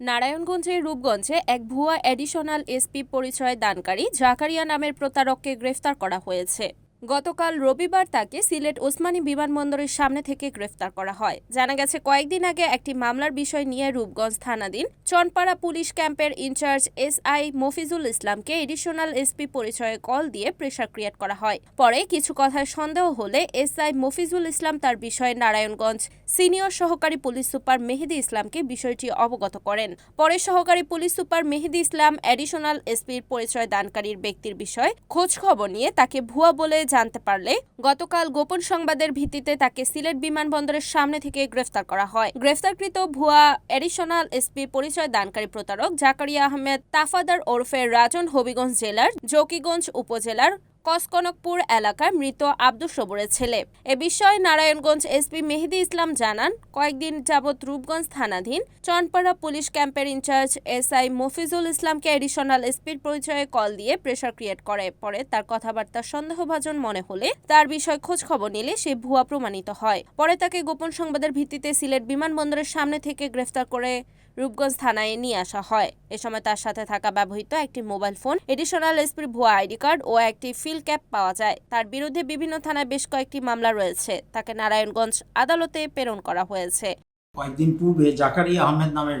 নারায়ণগঞ্জের রূপগঞ্জে এক ভুয়া অ্যাডিশনাল এসপি পরিচয় দানকারী জাকারিয়া নামের প্রতারককে গ্রেফতার করা হয়েছে। গতকাল রবিবার তাকে সিলেট ওসমানী বিমানবন্দরের সামনে থেকে গ্রেফতার করা হয়। জানা গেছে, কয়েকদিন আগে একটি মামলার বিষয় নিয়ে রূপগঞ্জ থানাধীন চনপাড়া পুলিশ ক্যাম্পের in charge S I Mofizul ইসলামকে এডিশনাল এসপি পরিচয়ে কল দিয়ে প্রেশার ক্রিয়েট করা হয়। পরে কিছু কথায় সন্দেহ হলে এসআই মফিজুল ইসলাম তার বিষয়ে নারায়ণগঞ্জ সিনিয়র সহকারী পুলিশ সুপার মেহেদি ইসলামকে বিষয়টি অবগত করেন। পরে সহকারী police super Mehedi Islam additional এসপির পরিচয় দানকারীর ব্যক্তির বিষয়ে খোঁজ খবর নিয়ে তাকে ভুয়া বলে জানতে পারলে গতকাল গোপন সংবাদের ভিত্তিতে তাকে সিলেট বিমানবন্দরের সামনে থেকে গ্রেফতার করা হয়। গ্রেফতারকৃত ভুয়া এডিশনাল এসপি পরিচয় দানকারী প্রতারক জাকারিয়া আহমেদ, তাফাদার ওরফে রাজন হবিগঞ্জ জেলার জকিগঞ্জ উপজেলার কসকনকপুর এলাকার মৃত আব্দুল সবুরের ছেলে। এ বিষয়ে নারায়ণগঞ্জ এসপি মেহেদি ইসলাম জানান, কয়েকদিন যাবৎ রূপগঞ্জ থানাধীন চনপাড়া পুলিশ ক্যাম্পের ইনচার্জ এসআই মফিজুল ইসলামকে এডিশনাল এসপির পরিচয়ে কল দিয়ে প্রেশার ক্রিয়েট করে। পরে তার কথাবার্তা সন্দেহভাজন মনে হলে তার বিষয় খোঁজ খবর নিলে সে ভুয়া প্রমাণিত হয়। পরে তাকে গোপন সংবাদের ভিত্তিতে সিলেট বিমানবন্দরের সামনে থেকে গ্রেফতার করে রূপগঞ্জ থানায় নিয়ে আসা হয়। এ সময় তার সাথে থাকা ব্যবহৃত একটি মোবাইল ফোন, এডিশনাল এসপির ভুয়া আইডি কার্ড ও একটি ফিল ক্যাপ পাওয়া যায়। তার বিরুদ্ধে বিভিন্ন থানায় বেশ কয়েকটি মামলা রয়েছে। তাকে নারায়ণগঞ্জ আদালতে প্রেরণ করা হয়েছে। কয়েকদিন পূর্বে জাকারিয়া আহমেদ নামের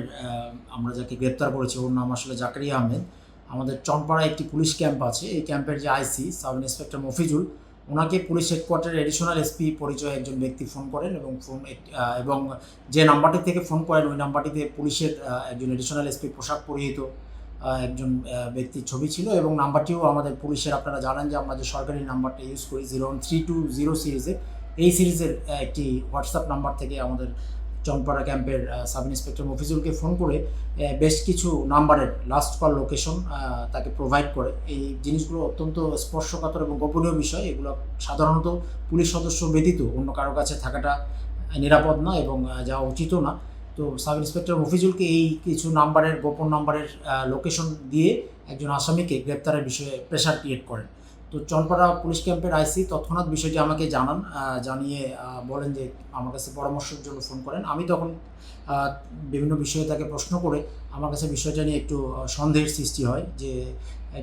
আমরা যাকে গ্রেপ্তার করেছি, ওর নাম আসলে জাকারিয়া আহমেদ। আমাদের চনপাড়ায় একটি পুলিশ ক্যাম্প আছে। এই ক্যাম্পের যে আইসি, সাব ইন্সপেক্টর মফিজুল ওনাকে পুলিশ হেডকোয়ার্টারের এডিশনাল এসপি পরিচয় একজন ব্যক্তি ফোন করেন এবং ফোন এবং যে নাম্বারটি থেকে ফোন করেন, ওই নাম্বারটিতে পুলিশের একজন এডিশনাল এসপি পোশাক পরিহিত একজন ব্যক্তির ছবি ছিল এবং নাম্বারটিও আমাদের পুলিশের, আপনারা জানেন যে আমরা যে সরকারি নাম্বারটা ইউজ করি জিরো থ্রি টু জিরো সিরিজের এই সিরিজের একটি হোয়াটসঅ্যাপ নাম্বার থেকে আমাদের চনপাড়া ক্যাম্পের সাব ইন্সপেক্টর মফিজুলকে ফোন করে বেশ কিছু নাম্বারের লাস্ট কল লোকেশন তাকে প্রোভাইড করে। এই জিনিসগুলো অত্যন্ত স্পর্শকাতর এবং গোপনীয় বিষয়। এগুলো সাধারণত পুলিশ সদস্য ব্যতীত অন্য কারও কাছে থাকাটা নিরাপদ না এবং যাওয়া উচিতও না। তো সাব ইন্সপেক্টর মফিজুলকে এই কিছু নাম্বারের, গোপন নাম্বারের লোকেশন দিয়ে একজন আসামিকে গ্রেপ্তারের বিষয়ে প্রেশার ক্রিয়েট করেন। তো চনপাড়া পুলিশ ক্যাম্পের আইসি তৎক্ষণাৎ বিষয়টি আমাকে জানান জানিয়ে বলেন যে আমার কাছে পরামর্শের জন্য ফোন করেন। আমি তখন বিভিন্ন বিষয়ে তাকে প্রশ্ন করে আমার কাছে বিষয়টা নিয়ে একটু সন্দেহের সৃষ্টি হয় যে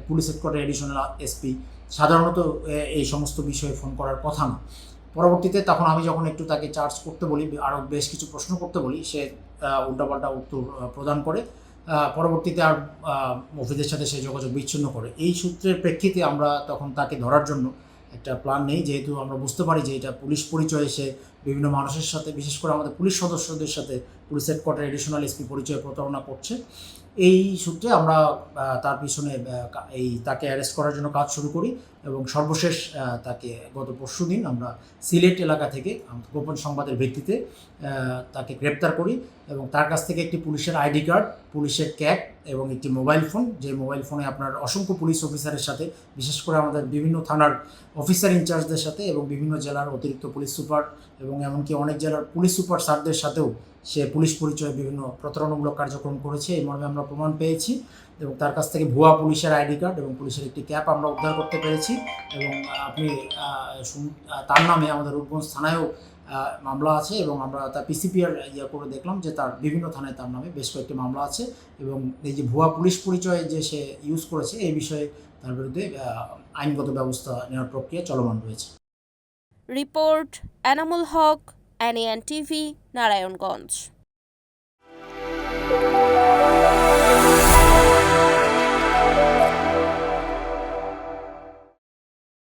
পুলিশ হেডকোয়ার্টার এডিশনাল এসপি সাধারণত এই সমস্ত বিষয়ে ফোন করার কথা না। পরবর্তীতে তখন আমি যখন একটু তাকে চার্জ করতে বলি আরও বেশ কিছু প্রশ্ন করতে বলি, সে উল্টাপাল্টা উত্তর প্রদান করে। পরবর্তীতে আর মফিদের সাথে সে যোগাযোগ বিচ্ছিন্ন করে। এই সূত্রের প্রেক্ষিতে আমরা তখন তাকে ধরার জন্য একটা প্ল্যান নেই, যেহেতু আমরা বুঝতে পারি যে এটা পুলিশ পরিচয়ে সে বিভিন্ন মানুষের সাথে, বিশেষ করে আমাদের পুলিশ সদস্যদের সাথে পুলিশ হেডকোয়ার্টার এডিশনাল এসপি পরিচয় প্রতারণা করছে। এই সূত্রে আমরা তার পিছনে এই তাকে অ্যারেস্ট করার জন্য কাজ শুরু করি এবং সর্বশেষ তাকে গত পরশু দিন আমরা সিলেট এলাকা থেকে গোপন সংবাদের ভিত্তিতে তাকে গ্রেপ্তার করি এবং তার কাছ থেকে একটি পুলিশের আইডি কার্ড, পুলিশের ক্যাপ এবং একটি মোবাইল ফোন যে মোবাইল ফোনে আপনার অসংখ্য পুলিশ অফিসারের সাথে, বিশেষ করে আমাদের বিভিন্ন থানার অফিসার ইনচার্জদের সাথে এবং বিভিন্ন জেলার অতিরিক্ত পুলিশ সুপার এবং এমনকি অনেক জেলার পুলিশ সুপার স্যারদের সাথেও সে পুলিশ পরিচয়ে বিভিন্ন প্রতারণামূলক কার্যক্রম করেছে, এই মর্মে আমরা প্রমাণ পেয়েছি। এবং তার কাছ থেকে ভুয়া পুলিশের আইডি কার্ড এবং পুলিশের একটি ক্যাপ আমরা উদ্ধার করতে পেরেছি। এবং আপনি তার নামে আমাদের রূপগঞ্জ থানায়ও মামলা আছে এবং আমরা তার পিসিপিআর ইয়ে করে দেখলাম যে তার বিভিন্ন থানায় তার নামে বেশ কয়েকটি মামলা আছে। এবং এই যে ভুয়া পুলিশ পরিচয় যে সে ইউজ করেছে, এই বিষয়ে তার বিরুদ্ধে আইনগত ব্যবস্থা নেওয়ার প্রক্রিয়া চলমান রয়েছে। Report Enamul Haq NN TV Narayanganj.